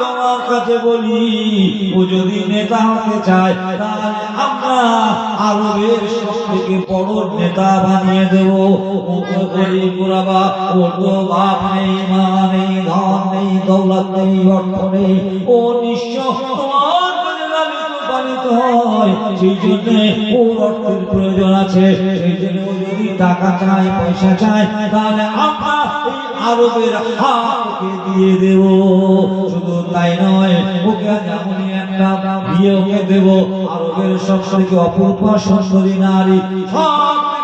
তোমার কাছে বলি, ও যদি নেতা হতে চায়, তাহলে আমরা আরবের সব থেকে বড় নেতা বানিয়ে দেব। ও তো ও তো বাপ নেই, মা নেই, ধন নেই, দৌলত নেই, অর্থ নেই। ও নিঃস্ব প্রয়োজন আছে। সেই জন্য যদি টাকা চায়, পয়সা চায়, তাহলে আমরা আরবের হাতকে দিয়ে দেব। শুধু তাই নয়, ওকে যেমনই একটা বিয়ে ওকে দেব। আরবের সব থেকে অপূর্ব সুন্দরী নারী। সব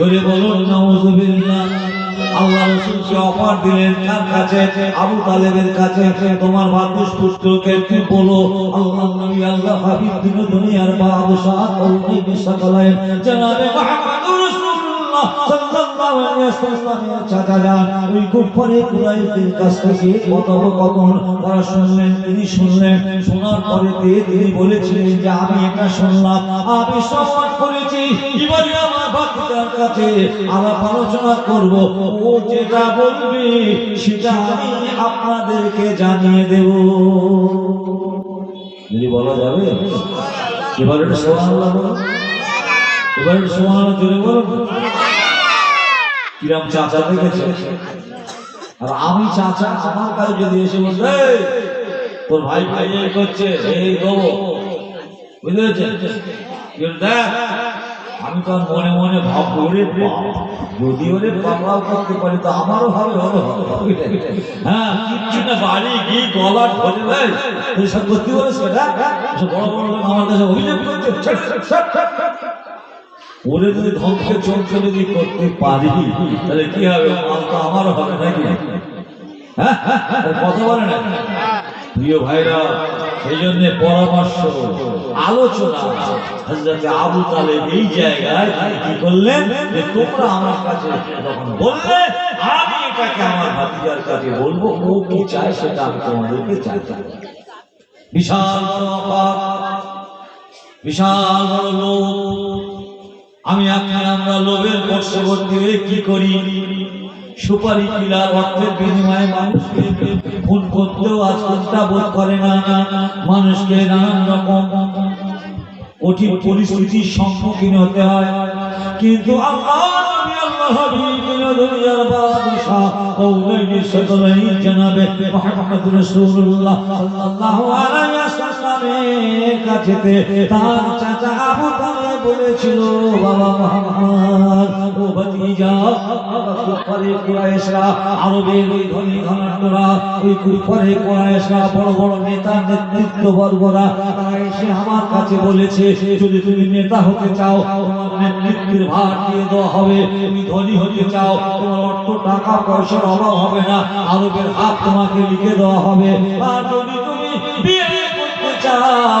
জোরে বলুন, নাউজুবিল্লাহ। আল্লাহ রসুলকে অফার দিলেন? কার কাছে? আবু তালেবের কাছে। তোমার ভাগ্যস পুত্রকে কি বলো। আল্লাহ নবী, আল্লাহ হাবিব দিন দুনিয়ার বাদশাহ কওমি বিসাকালায় জনাবে মুহাম্মদুর রাসূলুল্লাহ সাল্লাল্লাহু আলাইহি ওয়াসাল্লামের চাচা যান তিনি বলেছিলেন যে আমি এটা শুনলাম আমি সম্মান করেছি আলাপ আলোচনা ও যেটা বলবে সেটা আমি আপনাদেরকে জানিয়ে দেব যদি বলা যাবে এবারে বলো এবারে সোহানুল্লাহ জোরে বলো। কিরাম চাচা দেখেছে? আর আমি চাচা, আমার কাছে যদি এসে বলবে তোর ভাই ভাই এই করছে, এই দেবো বুঝতে দেখ, আমি তো মনে মনে ভাব করে যদি ওরে পাকড়াও করতে পারি, তো আমারও হবে হবে হবে। হ্যাঁ কিচ্ছু না, বাড়ি গিয়ে গলা ধরে দেয় তুই সব করতে পারিস সেটা বড় বড় আমার কাছে অভিযোগ করছে ওরে যদি ধ্বংসের চমকে যদি করতে পারি, তাহলে কি হবে? মাল তো আমারও হবে নাকি হ্যাঁ আর কথা বলে না। প্রিয় ভাইরা, সেই জন্য পরামর্শ, আলোচনা আবু তালেব এই জায়গায় কি করলেন যে তোমরা আমার কাছে যখন বললে, আমি এটাকে আমার ভাতিজার কাছে বলব, ও কি চায় সেটা আমি তোমাদেরকে চাইতে বিশাল বড় বিশাল বড় লোক আমি আপনি আমরা লোভের বর্ষবর্তী হয়ে কি করি? সুপারি কিলার অর্থের বিনিময়ে মানুষকে খুন করতেও আজকালটা বোধ করে না। মানুষকে নানান রকম কঠিন পরিস্থিতির সম্মুখীন হতে হয়। কিন্তু তার চাচা আবু বলেছিল, বাবা মুহাম্মদ ও ভাতিজা, কুফারে কুরাইশরা, আরবের ওই ধনী ধনাঢ্যরা, ওই কুফারে কুরাইশরা, বড় বড় নেতা নেতৃত্ব বর্গরা, তারা এসে আমার কাছে বলেছে, যদি তুমি নেতা হতে চাও, তোমার নেতৃত্বের ভার দিয়ে দেওয়া হবে। তুমি ধনী হতে চাও, তোমার অর্থ, টাকা, পয়সার অভাব হবে না। আরবের হাত তোমাকে লিখে দেওয়া হবে। আর যদি তুমি বিয়ে করতে চাও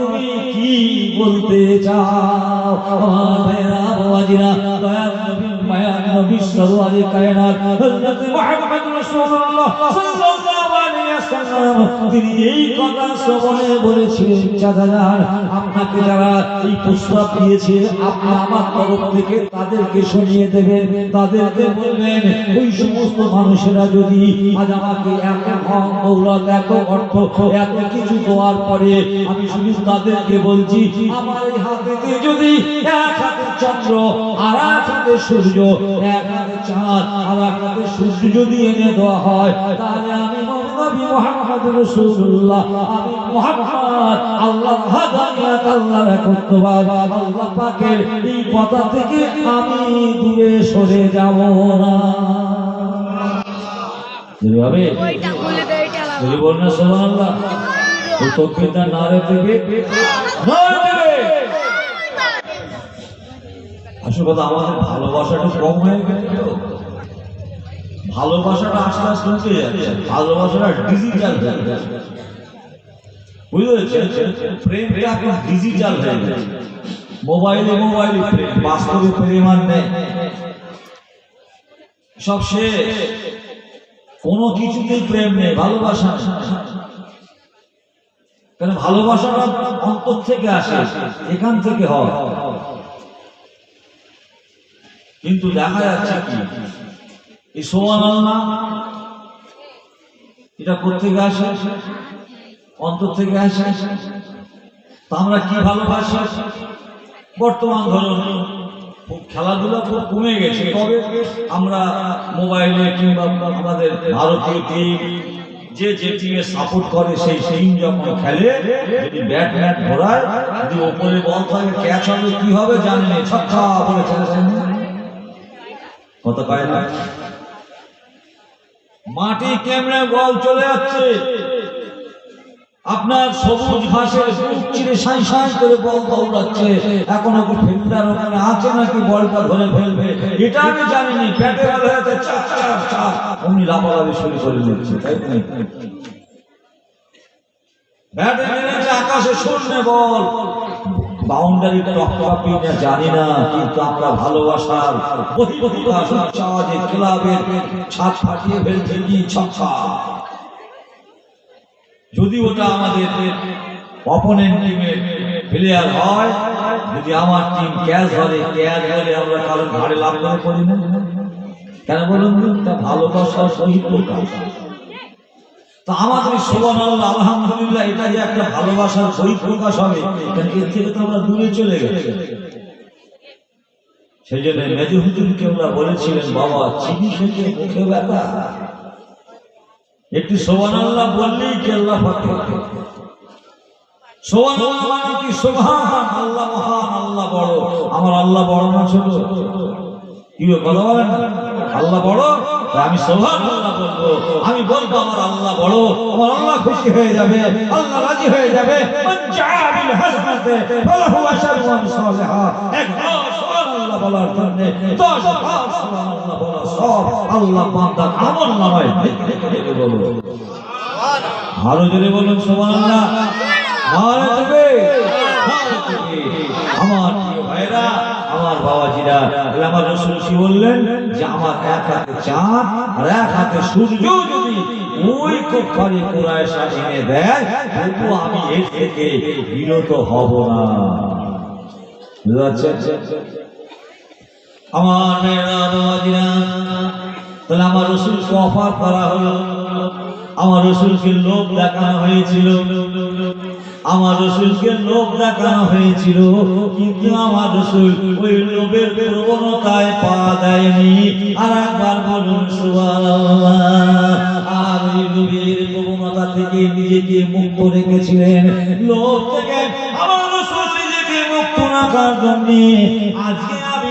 তুমি কি বলতে চাও? আমার ভাইয়েরা বাবাজিরা মায়ার নবী সরওয়ারে কায়নাত, হযরত মুহাম্মদ রাসূলুল্লাহ, সাল্লাল্লাহু তিনি এই কথা শ্রবণে বলেছিলেন আপনাকে যারা এই প্রস্তাব দিয়েছে, আপনি আমার তরফ থেকে তাদেরকে শুনিয়ে দেবেন, তাদেরকে বলবেন, ওই সমস্ত মানুষেরা যদি আজ আমাকে এত অর্থ, এত কিছু দেওয়ার পরে আমি শুধু তাদেরকে বলছি, আমার এই হাতে যদি এক হাতে চন্দ্র আর এক হাতে সূর্য, এক হাতে চাঁদ আর এক হাতে সূর্য যদি এনে দেওয়া হয়, তাহলে আমি নবী মুহাম্মদ রাসূলুল্লাহ আমি মুহাম্মদ আল্লাহ হাদায়াত আল্লাহর আল্লাহ পাকের এই কথা থেকে আমি দূরে সরে যাব না। ওইটা এটা যদি বল না সুবহানাল্লাহ তকবীরটা নারে আসল কথা আমাদের ভালোবাসাটা কম হয়ে গেছে তো। ভালোবাসাটা আস্তে আস্তে যাচ্ছে, ভালোবাসাটা ডিজিটাল বুঝতে ডিজিটাল হয়ে মোবাইলে বাস্তবে নেই। সব শেষ। কোনো কিছুতেই প্রেম নেই, ভালোবাসা। কারণ ভালোবাসাটা অন্তর থেকে আসে, এখান থেকে হয়। কিন্তু দেখা যাচ্ছে কি? এই সোমান আল্লাহ এটা কোথেকে আসে? অন্তর থেকে আসে? তা আমরা কি ভালোবাসি? বর্তমান ধরুন খেলাধুলা খুব কমে গেছে। তবে আমরা মোবাইলে কিংবা আমাদের ভারতীয় টিম যে যে টিমে সাপোর্ট করে সেই টিম যখন খেলে, যদি ব্যাট ব্যাট ঘোরায় যদি ওপরে বল থাকে, ক্যাচ হবে, কি হবে জানি না, ছক্কা বলে চলেছেন কত পায় না। মাটি কেমনে বল চলে যাচ্ছে? আপনার সবুজ বুক চিরে সাই সাই করে বল দৌড়াচ্ছে। এখনও কি ফিল্ডার ওখানে আছে নাকি বলটা ধরে ফেলবে? এটা আমি জানিনি ব্যাটে বল হয়েছে, চাপ চাপ চাপ। অমনি লাফালাফি শুরু করে দিচ্ছে? ব্যাটে মেরেছে আকাশে, শূন্য বল। বাউন্ডারি টপকাপি না জানি না, কিন্তু আমরা ভালোবাসার বহির্প্রকাশ উচ্চাজে ক্লাবের ছাদ ফাটিয়ে ফেলছে কি ছক্কা। যদি ওটা আমাদের অপোনেন্ট টিমের প্লেয়ার হয়, যদি আমার টিম ক্যাচ ধরে ক্যাচ ধরে আমরা কারও ঘাড়ে লাভ করে না। কেন বলুন? তা? ভালোবাসার সহিত প্রকাশ তা আমাদের সোবান আল্লাহ আলহামদুলিল্লাহ এটা যে একটা ভালোবাসার সহিত প্রকাশ হবে। কারণ এর থেকে তো আমরা দূরে চলে গেছি। সেই জন্য মেজু হুজুরকে আমরা বলেছিলেন বাবা চিনি খেতে মুখে ব্যথা। একটু সোবান আল্লাহ বললেই কি আল্লাহ পাকে আল্লাহ মানে কি? সোভান আল্লাহ মহান আল্লাহ বড়। আমার আল্লাহ বড় না ছোট? কি গো, বলেন আল্লাহ বড়? আমি সোভান আল্লাহ আমি বলব, আমার আল্লাহ বড় আমার আল্লাহ খুশি হয়ে যাবে, আল্লাহ রাজি হয়ে যাবে। বলার জন্য, দশ বার আল্লাহ আরও জোরে বলুন, সুবহানাল্লাহ। মার আমার ভাইরা আমার বাবাজিরা আমার রসুল কি বললেন যে আমার এক হাতে চাঁদ আর এক হাতে সূর্য যদি ওই কক্ষরে কুরায়শা এনে দেয়, তবু আমি এর থেকে বিরত হব না? আমার তাহলে আমার রসুলকে অফার করা হলো। আমার রসুলকে লোভ দেখানো হয়েছিল। আমার রসুলকে লোভ দেখানো হয়েছিল, কিন্তু আমার রসুল ওই লোভের প্রবণতায় পা দেয়নি। আর একবার বলুন আর ওই লোভের প্রবণতা থেকে নিজেকে মুক্ত রেখেছিলেন। লোভ থেকে আমার রসুল নিজেকে মুক্ত রাখার জন্য। আজকে আমি